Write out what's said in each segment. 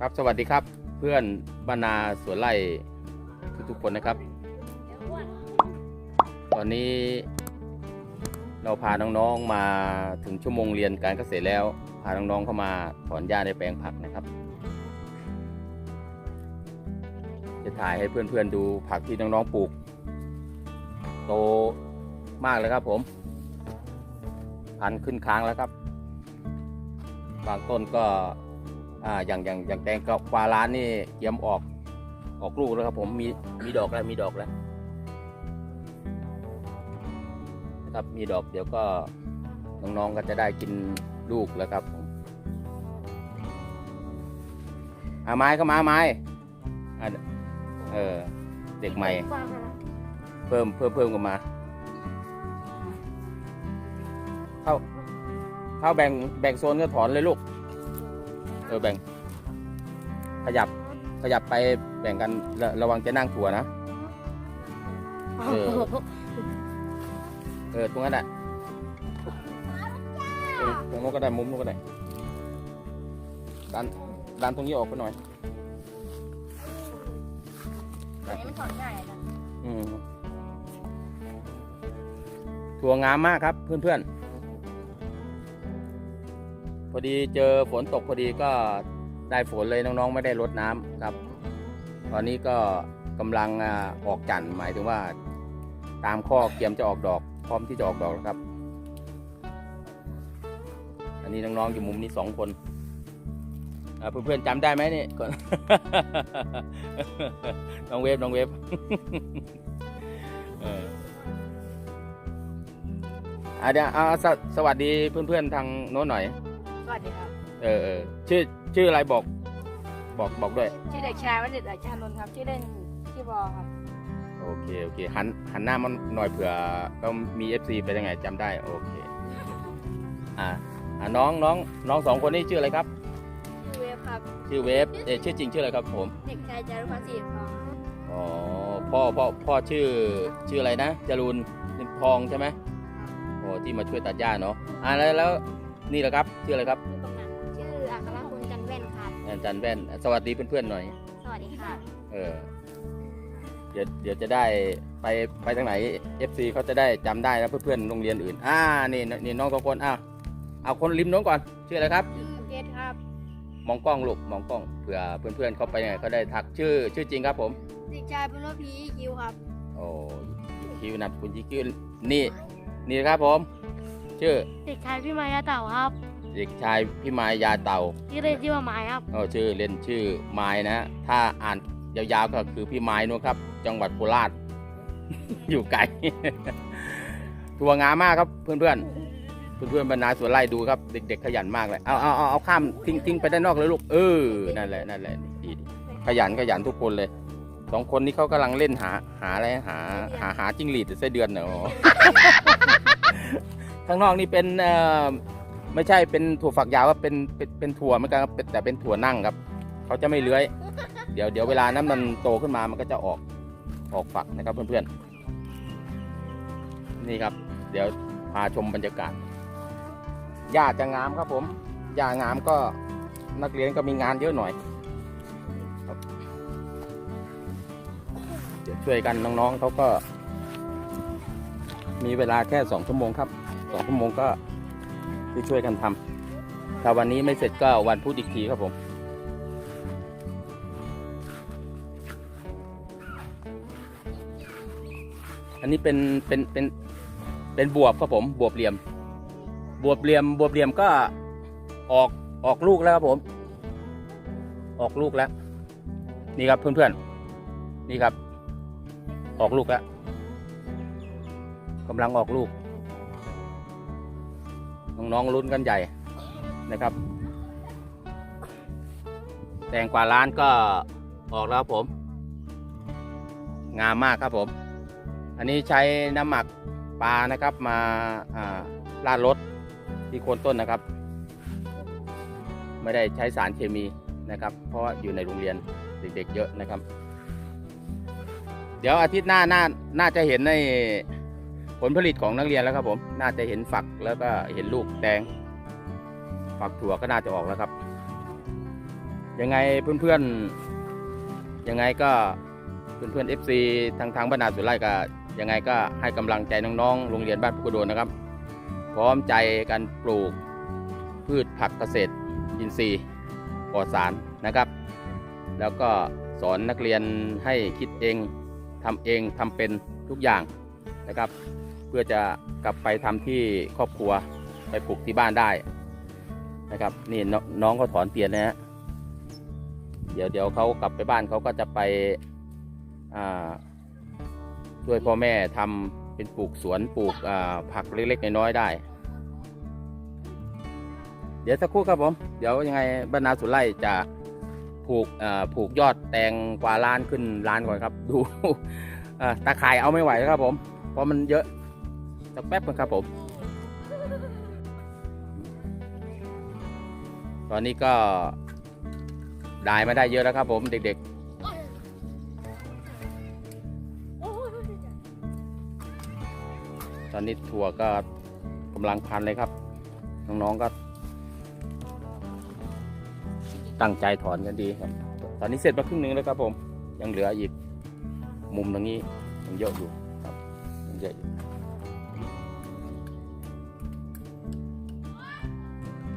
ครับสวัสดีครับเพื่อนบรรณาสวนไร่ทุกๆคนนะครับ ตอนนี้เราพาน้องๆมาถึงชั่วโมงเรียนการเกษตรแล้ว พาน้องๆเข้ามาถอนหญ้าในแปลงผักนะครับ จะถ่ายให้เพื่อนๆดูผักที่น้องๆปลูก โตมากเลยครับผมพันขึ้นค้างแล้วครับ บางต้นก็ อ่าอย่างอย่างอย่างแตงกวาร้านนี่เยี่ยมออกออกลูกแล้วครับ ผมมีมีดอกแล้วมีดอกแล้วนะครับมีดอกเดี๋ยวก็น้องๆก็จะได้กินลูกแล้วครับผมอาไม้ก็มาไม้เออเด็กใหม่ เพิ่มเพิ่มเพิ่มกันมาเข้าเข้าแบ่งแบ่งโซนก็ถอนเลยลูก เออแบ่ง ขยับ ขยับไปแบ่งกันระระวังจะนั่งถั่วนะ เออ เออตรงนั้นแหละเออตรงนู้นก็ได้มุมนู้นก็ได้ดันดันตรงนี้ออกไปหน่อย อันนี้มันถอนง่ายนะอืมถั่วงามมากครับเพื่อนๆพ อดีเจอฝนตกพอดีก็ได้ฝนเลยน้องๆ ไม่ได้รดน้ำครับ ตอนนี้ก็กำลังออกจันท์หมายถึงว่า ตามข้อเกียมจะออกดอก พร้อมที่จะออกดอกแล้วครับ อันนี้น้องๆอยู่มุมนี้สองคนเพื่อนๆจำได้ไหมนี่ก่อนน้องเวฟน้องเวฟเอออะเดี๋ยวสวัสดีเพื่อนๆทางโน้นหน่อย สวัสดีครับ เออเออชื่อชื่ออะไรบอก บอกบอกด้วย ชื่อเด็กชายวัดเด็ดอาชานนท์ครับ ชื่อเล่นชื่อบอครับ โอเคโอเคหันหันหน้ามันหน่อยเผื่อก็มี FC ไปยังไงจำได้โอเคอ่าอ่าน้องน้องน้องสองคนนี้ชื่ออะไรครับ ชื่อเวฟครับ ชื่อเวฟเออชื่อจริงชื่ออะไรครับผม เด็กชายจารุพัฒน์ศรีทองอ๋อพ่อพ่อพ่อชื่อชื่ออะไรนะจรูนนิมทองใช่ไหมโอ้ที่มาช่วยตัดหญ้าเนาะอ่าแล้วแล้ว นี่แหละครับชื่ออะไรครับชื่อกำนันชื่ออัครคุณจันแว่นครับ อาจารย์แว่นสวัสดีเพื่อนๆหน่อย สวัสดีครับเออ เดี๋ยวเดี๋ยวจะได้ไปไปทางไหน FC เขาจะได้จำได้นะเพื่อนๆโรงเรียนอื่น อ่านี่นี่น้องสองคนอ้าวเอาคนริมน้องก่อนชื่ออะไรครับ ชื่อเกตครับมองกล้องลูกมองกล้องเผื่อเพื่อนๆเขาไปยังไงเขาได้ทักชื่อ ชื่อจริงครับผม เด็กชายบุญรพีคิวครับ โอ้คิวนามสกุลยี่คิวนี่ นี่ครับผม ชื่อ เด็กชายพี่มายาเต่าครับ เด็กชายพี่มายยาเต่าชื่อเล่นชื่อว่าไม้ครับเออชื่อเล่นชื่อไม้นะ ถ้าอ่านยาวๆก็คือพี่ไม้นู้นครับ จังหวัดโคราช อยู่ไกล ทัวงามมากครับเพื่อนๆ เพื่อนๆบรรณาสวนไร่ดูครับ เด็ก ๆ ขยันมากเลย เอาเอาเอาเอาข้ามทิ้งทิ้งไปด้านนอกเลยลูก เออ นั่นแหละนั่นแหละดีดีขยันขยันทุกคนเลยสองคนนี้เขากำลังเล่นหาหาอะไรหา หาหาจิ้งหรีดหรือไส้เดือนเนาะ ข้างนอกนี่เป็นเอ่อไม่ใช่เป็นถั่วฝักยาวว่าเป็นเป็นเป็นถั่วเหมือนกันครับเป็นแต่เป็นถั่วนั่งครับเขาจะไม่เลื้อย เดี๋ยวเดี๋ยวเวลานั้นมันโตขึ้นมามันก็จะออกออกฝักนะครับเพื่อนๆนี่ครับ เดี๋ยวพาชมบรรยากาศหญ้าจะงามครับผมหญ้างามก็นักเรียนก็มีงานเยอะหน่อยเดี๋ยวช่วยกันน้องๆเขาก็ มีเวลาแค่สองชั่วโมงครับ สองชั่วโมงก็ช่วยกันทำถ้าวันนี้ไม่เสร็จก็วันพุธอีกทีครับผมอันนี้เป็นเป็นเป็นเป็นบวบครับผมบวบเหลี่ยม บวบเหลี่ยม บวบเหลี่ยมก็ออกออกลูกแล้วครับผม ออกลูกแล้ว นี่ครับเพื่อนๆนี่ครับ ออกลูกแล้วกำลังออกลูก น้องๆลุ้นกันใหญ่นะครับ แตงกวาล้านก็ออกแล้วผม งามมากครับผม อันนี้ใช้น้ำหมักปลานะครับมาอ่าดรถที่โคนต้นนะครับ ไม่ได้ใช้สารเคมีนะครับ เพราะอยู่ในโรงเรียนเด็กๆเยอะนะครับ เดี๋ยวอาทิตย์หน้าน่าน่าจะเห็นใน ผลผลิตของนักเรียนแล้วครับผม น่าจะเห็นฝักแล้วก็เห็นลูกแตงฝักถั่วก็น่าจะออกแล้วครับ ยังไงเพื่อนๆ ยังไงก็เพื่อนๆ FC ทางทางบ้านนาสุไลก็ยังไงก็ให้กำลังใจน้องๆ โรงเรียนบ้านพุกโดนนะครับ พร้อมใจกันปลูกพืชผักเกษตรอินทรีย์ปลอดสารนะครับ แล้วก็สอนนักเรียนให้คิดเองทำเองทำเป็นทุกอย่างนะครับ พื่อจะกลับไปทำที่ครอบครัวไปปลูกที่บ้านได้นะครับ นี่น้องเขาถอนเตียนนะฮะเดี๋ยวเดี๋ยวเขากลับไปบ้านเขาก็จะไปอ่าช่วยพ่อแม่ทำเป็นปลูกสวนปลูกอ่าผักเล็กๆน้อยๆได้ เดี๋ยวสักครู่ครับผม เดี๋ยวยังไงบรรณาสุไลจะผูกอ่าผูกยอดแตงกว่าล้านขึ้นล้านก่อนครับ ดูอ่าตาข่ายเอาไม่ไหวแล้วครับผม เพราะมันเยอะ สักแป๊บนึงครับผม ตอนนี้ก็ได้มาได้เยอะแล้วครับผมเด็กๆตอนนี้ถั่วก็กำลังพันเลยครับ น้องๆก็ ตั้งใจถอนกันดีครับ ตอนนี้เสร็จมาครึ่งหนึงแล้วครับผม ยังเหลืออีกมุมตรงนี้ยังเยอะอยู่ครับยังเยอะอยู่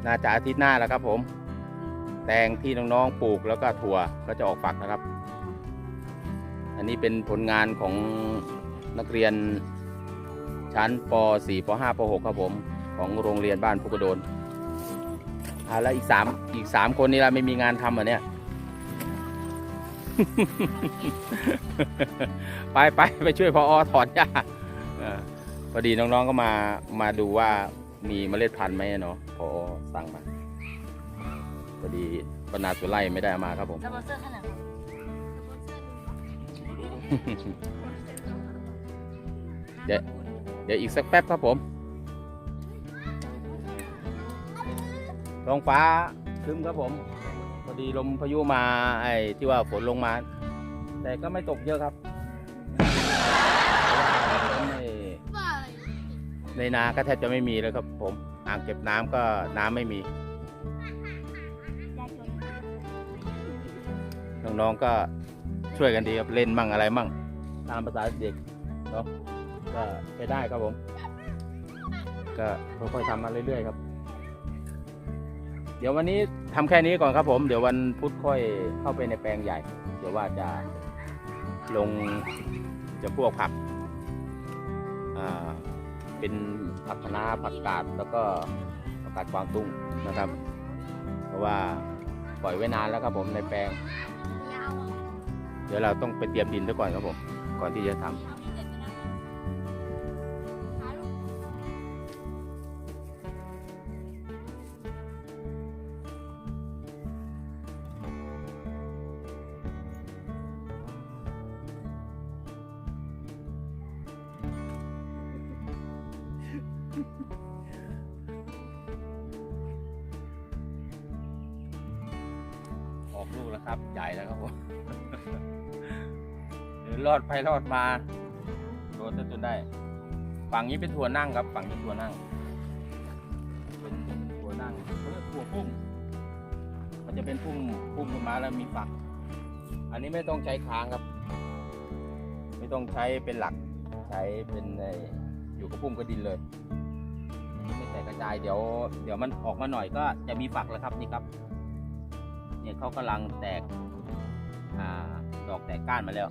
น่าจะอาทิตย์หน้าแล้วครับผม แตงที่น้องๆปลูกแล้วก็ถั่วก็จะออกฝักนะครับ อันนี้เป็นผลงานของนักเรียนชั้นป .4 ป .5 ป .6 ครับผม ของโรงเรียนบ้านพุกโดนอ่าแล้วอีกสามอีกสามคนนี่เราไม่มีงานทำเหรอเนี่ย ไปไปไปช่วยพออถอนหญ้าพอดีน้องๆก็มามาดูว่า มีเมล็ดพันธุ์ไหมเนาะพอสั่งมาพอดีบรรณาสุไลไม่ได้เอามาครับผมสปอนเซอร์ขนาดเดี๋ยวเดี๋ยวอีกสักแป๊บครับผม ท้องฟ้าครึ้มครับผม พอดีลมพายุมาไอ้ที่ว่าฝนลงมา แต่ก็ไม่ตกเยอะครับ ในนาก็แทบจะไม่มีแล้วครับผมอ่างเก็บน้ำก็น้ำไม่มี น้องๆก็ช่วยกันดีครับเล่นมั่งอะไรมั่ง ตามภาษาเด็กเนาะก็ใช้ได้ครับผม ก็ค่อยๆทำมาเรื่อยๆครับ เดี๋ยววันนี้ทำแค่นี้ก่อนครับผม เดี๋ยววันพุธค่อยเข้าไปในแปลงใหญ่ เดี๋ยวว่าจะลงจะพวกผัก เป็นผักคะน้าผักกาดแล้วก็ผักกาดกวางตุ้งนะครับ เพราะว่าปล่อยไว้นานแล้วครับผมในแปลง เดี๋ยวเราต้องไปเตรียมดินซะก่อนครับผมก่อนที่จะทำ ออกลูกแล้วครับ ใหญ่แล้วครับผมหรือรอดไปรอดมาโดนจนได้ ฝั่งนี้เป็นถั่วนั่งครับ ฝั่งนี้ถั่วนั่ง เป็นถั่วนั่งเขาเรียกถั่วพุ่มมันจะเป็นพุ่มพุ่มขึ้นมาแล้วมีฝัก อันนี้ไม่ต้องใช้ค้างครับ ไม่ต้องใช้เป็นหลัก ใช้เป็นไอ้อยู่กับพุ่มกับดินเลยไม่แตกกระจายเดี๋ยว เดี๋ยวมันออกมาหน่อยก็จะมีฝักแล้วครับนี่ครับ เนี่ยเขากำลังแตกอดอกแตกก้านมาแล้ว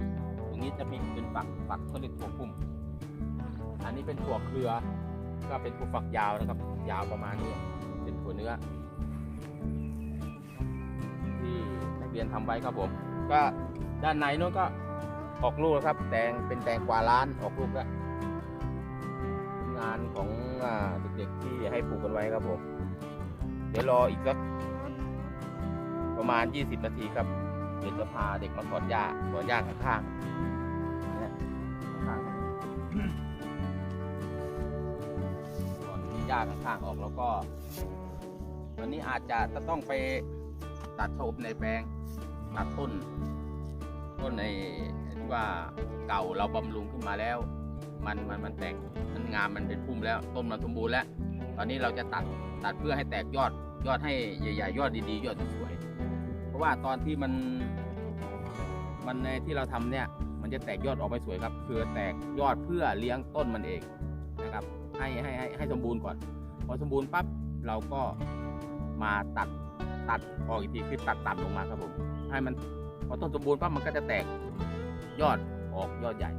ตรงนี้จะมีเป็นฝักฝักเขาเรียกถั่วพุ่ม อันนี้เป็นถั่วเครือ ก็เป็นถั่วฝักยาวนะครับ ยาวประมาณนี้ เป็นถั่วเนื้อ ที่นักเรียนทำไว้ครับผม ก็ด้านในนู้นก็ออกลูกแล้วครับ แตงเป็นแตงกวาล้านออกลูกแล้วงานของอเด็กๆที่ให้ปลูกกันไว้ครับผม เดี๋ยวรออีกสัก ประมาณ 20 นาทีครับ เดี๋ยวจะพาเด็กมาถอนหญ้าถอนหญ้าข้างๆเนี่ยข้างๆถอนหญ้าข้างๆออกแล้วก็ วันนี้อาจจะต้องไปตัดโทบในแปลงตัดต้น ต้นในที่ว่าเก่าเราบำรุงขึ้นมาแล้ว มันมันมันแตกมันงามมันเป็นพุ่มแล้ว ต้นมันสมบูรณ์แล้ว ตอนนี้เราจะตัดตัดเพื่อให้แตกยอดยอดให้ใหญ่ๆยอดดีๆ ยอดสวยๆ ราะว่าตอนที่มันมันในที่เราทำเนี่ย มันจะแตกยอดออกไปสวยครับ คือแตกยอดเพื่อเลี้ยงต้นมันเองนะครับ ให้ให้ให้ให้สมบูรณ์ก่อน พอสมบูรณ์ปั๊บเราก็มาตัดตัดออกอีกทีคือตัดต่ำลงมาครับผมให้มันพอต้นสมบูรณ์ปั๊บมันก็จะแตกยอดออกยอดใหญ่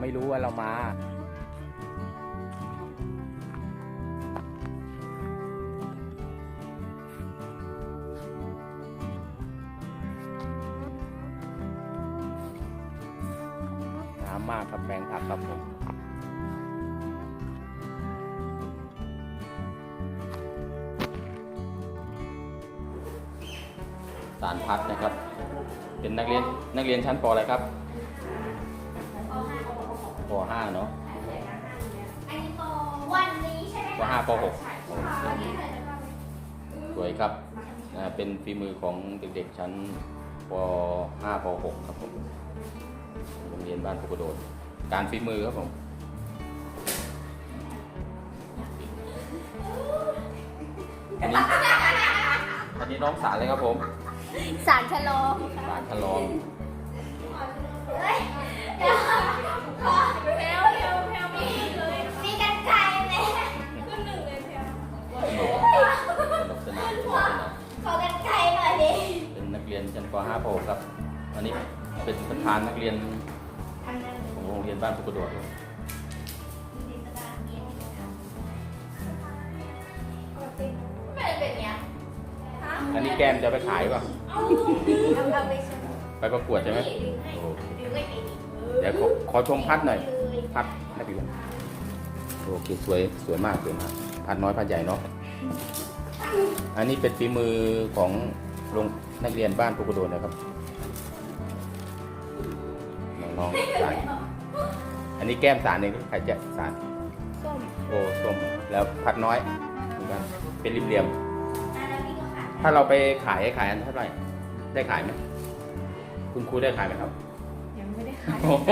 ไม่รู้ว่าเรามา น้ำมากครับแปลงผักครับผมสารพัดนะครับ เป็นนักเรียนนักเรียนชั้นปอะไรครับ ปคะ .5 ป .6 วันนี้เลยนะคะสวยครับอ่าเป็นฝีมือของเด็กๆชั้นป .5 ป .6 ครับผมโรงเรียนบ้านพุกระโดด การฝีมือครับผมอันนี้อันนี้น้องสารเลยครับผม สารฉลองสารฉลอง ป .5 ป .6 ครับ อันนี้เป็นประธานนักเรียนอันนั้นของโรงเรียนบ้านพุกระโดดครับดีสตาร์เกียร์ไม่ได้เป็นเนี้ยฮะอันนี้แก้มจะเอาไปขายป่ะ เอาเอาเอาไปใช่ไหมไปประกวดใช่ไหมดึงให้ดึงให้ดีเดี๋ยวขอขอชมพัดหน่อย พัดให้พี่ดูโอเคสวยสวยมากสวยมาก พัดน้อยพัดใหญ่เนาะใอันนี้เป็นฝีมือของ โรงนักเรียนบ้านปุกโดนนะครับน้องๆสารอันนี้แก้มสารเองใครจะสารส้มโอ้ส้มแล้วผัดน้อยเหมือนกันเป็นริมเหลี่ยมอะแล้วพี่ก็ขายถ้าเราไปขายขายอันเท่าไหร่ได้ขายไหมคุณครูได้ขายไหมครับยังไม่ได้ขายโอ้โห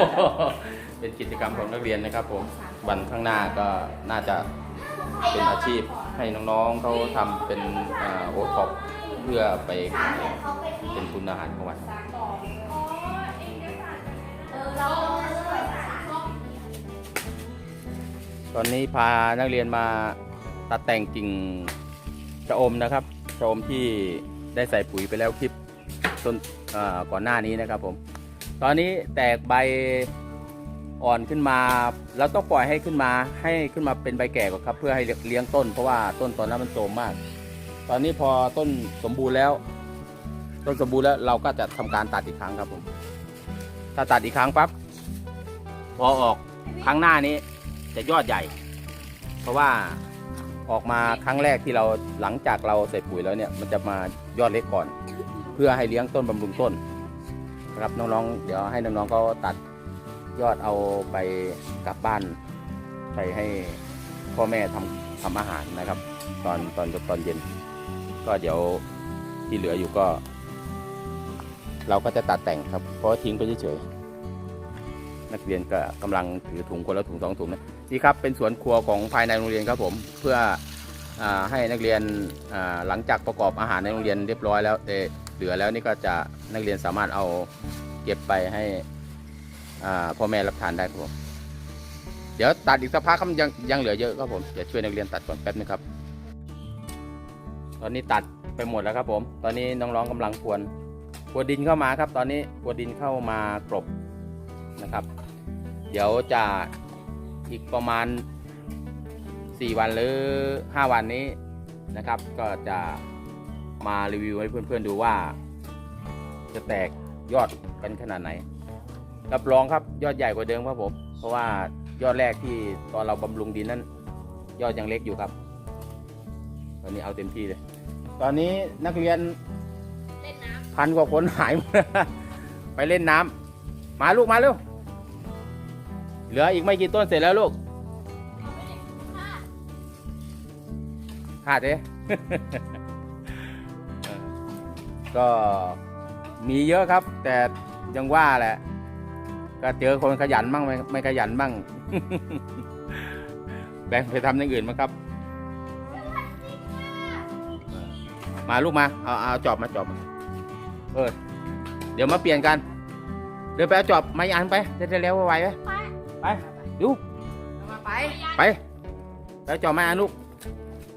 เป็นกิจกรรมของนักเรียนนะครับผมวันข้างหน้าก็น่าจะเป็นอาชีพให้น้องๆเขาทำเป็นโอท็อปเพื่อไปเป็นทุนอาหารกลางวันตอนนี้พานักเรียนมาตัดแต่งกิ่งชะอมนะครับชะอมที่ได้ใส่ปุ๋ยไปแล้วคลิปต้นก่อนหน้านี้นะครับผม ตอนนี้แตกใบอ่อนขึ้นมาเราต้องปล่อยให้ขึ้นมาให้ขึ้นมาเป็นใบแก่ก่อนครับ เพื่อให้เลี้ยงต้นเพราะว่าต้นตอนนั้นมันโทรมมาก ตอนนี้พอต้นสมบูรณ์แล้ว ต้นสมบูรณ์แล้วเราก็จะทำการตัดอีกครั้งครับผม ถ้าตัดอีกครั้งปั๊บพอออกครั้งหน้านี้จะยอดใหญ่ เพราะว่าออกมาครั้งแรกที่เราหลังจากเราใส่ปุ๋ยแล้วเนี่ยมันจะมายอดเล็กก่อน เพื่อให้เลี้ยงต้นบำรุงต้นนะครับน้องๆ เดี๋ยวให้น้องๆเขาตัดยอดเอาไปกลับบ้าน ไปให้พ่อแม่ทำทำอาหารนะครับ ตอนตอนตอนเย็น ก็เดี๋ยวที่เหลืออยู่ก็ เราก็จะตัดแต่งครับ เพราะทิ้งไปเฉยๆนักเรียนก็กำลังถือถุงคนละถุงสองถุงนะนี่ครับเป็นสวนครัวของภายในโรงเรียนครับผมเพื่ออให้นักเรียนหลังจากประกอบอาหารในโรงเรียนเรียบร้อยแล้วเอ่เหลือแล้วนี่ก็จะนักเรียนสามารถเอาเก็บไปให้พ่อแม่รับทานได้ครับผมเดี๋ยวตัดอีกสักพักครับยังยังเหลือเยอะครับผมเดี๋ยวช่วยนักเรียนตัดก่อนแป๊บนึงครับ ตอนนี้ตัดไปหมดแล้วครับผม ตอนนี้น้องๆกำลังพรวนพวนดินเข้ามาครับ ตอนนี้พวนดินเข้ามากรบนะครับ เดี๋ยวจะอีกประมาณ 4 วันหรือ 5 วันนี้นะครับ ก็จะมารีวิวให้เพื่อนๆดูว่า จะแตกยอดกันขนาดไหน รับรองครับยอดใหญ่กว่าเดิมครับผม เพราะว่ายอดแรกที่ตอนเราบำรุงดินนั้น ยอดยังเล็กอยู่ครับ ตอนนี้เอาเต็มที่เลย ตอนนี้นักเรียนเล่นน้พันกว่าคนหายหมด ไปเล่นน้ำมาลูกมาเร็ว เหลืออีกไม่กี่ต้นเสร็จแล้วลูกขาดเด้ก็มีเยอะครับ แต่ยังว่าแหละ ก็เจอคนขยันบ้างไม่ไม่ขยันบ้าง แบ่งไปทำอย่างอื่นมั้งครับ มาลูกมา เอาเอาจอบมาจอบมาเออ เดี๋ยวมาเปลี่ยนกัน เดี๋ยวไปเอาจอบมาอีกอันไปจะได้เร็วไวๆไปไปดูมาไปไปแล้วจอบมาอันลูก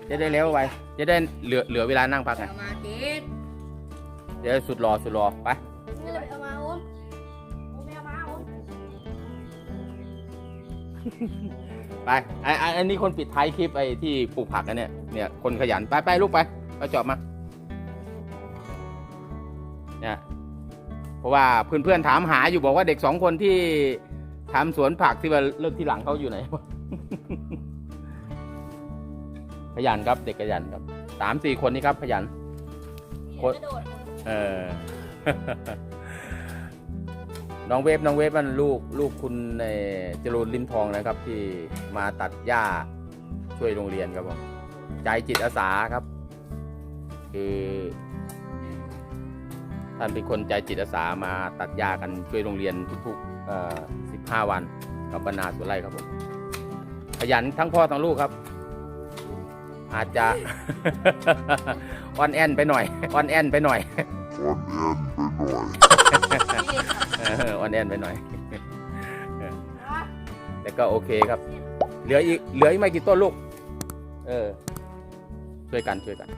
จะได้เร็วไวจะได้เหลือเหลือเวลานั่งพักไงเอามาติดเดี๋ยวสุดรอสุดรอไปนี่เลยเอามาโอมโอมไม่เอามาโอมไปไอ้ไอ้อันนี้คนปิดท้ายคลิปไอ้ที่ปลูกผักกันเนี่ยเนี่ยคนขยันไปไปลูกไปเอาจอบมา เพราะว่าเพื่อนๆถามหาอยู่บอกว่าเด็กสองคนที่ทำสวนผักที่ว่าเริ่มที่หลังเขาอยู่ไหนวะขยันครับ เด็กขยันครับสามสี่คนนี้ครับขยันำโคตรกระโดดเออน้องเวฟน้องเวฟมันลูกลูกคุณในจรูนลิมทองนะครับ ที่มาตัดหญ้าช่วยโรงเรียนครับผมใจจิตอาสาครับ คือ ท่านเป็นคนใจจิตอาสามาตัดหญ้ากันช่วยโรงเรียนทุกๆเอ่อ15 วันกับบรรณาสุไลครับผมขยันทั้งพ่อทั้งลูกครับ อาจจะอ่อนแอนไปหน่อยอ่อนแอนไปหน่อยเอออ่อนแอนไปหน่อย แต่ก็โอเคครับ เหลืออีกเหลืออีกไม่กี่ต้นลูก เออ ช่วยกันช่วยกัน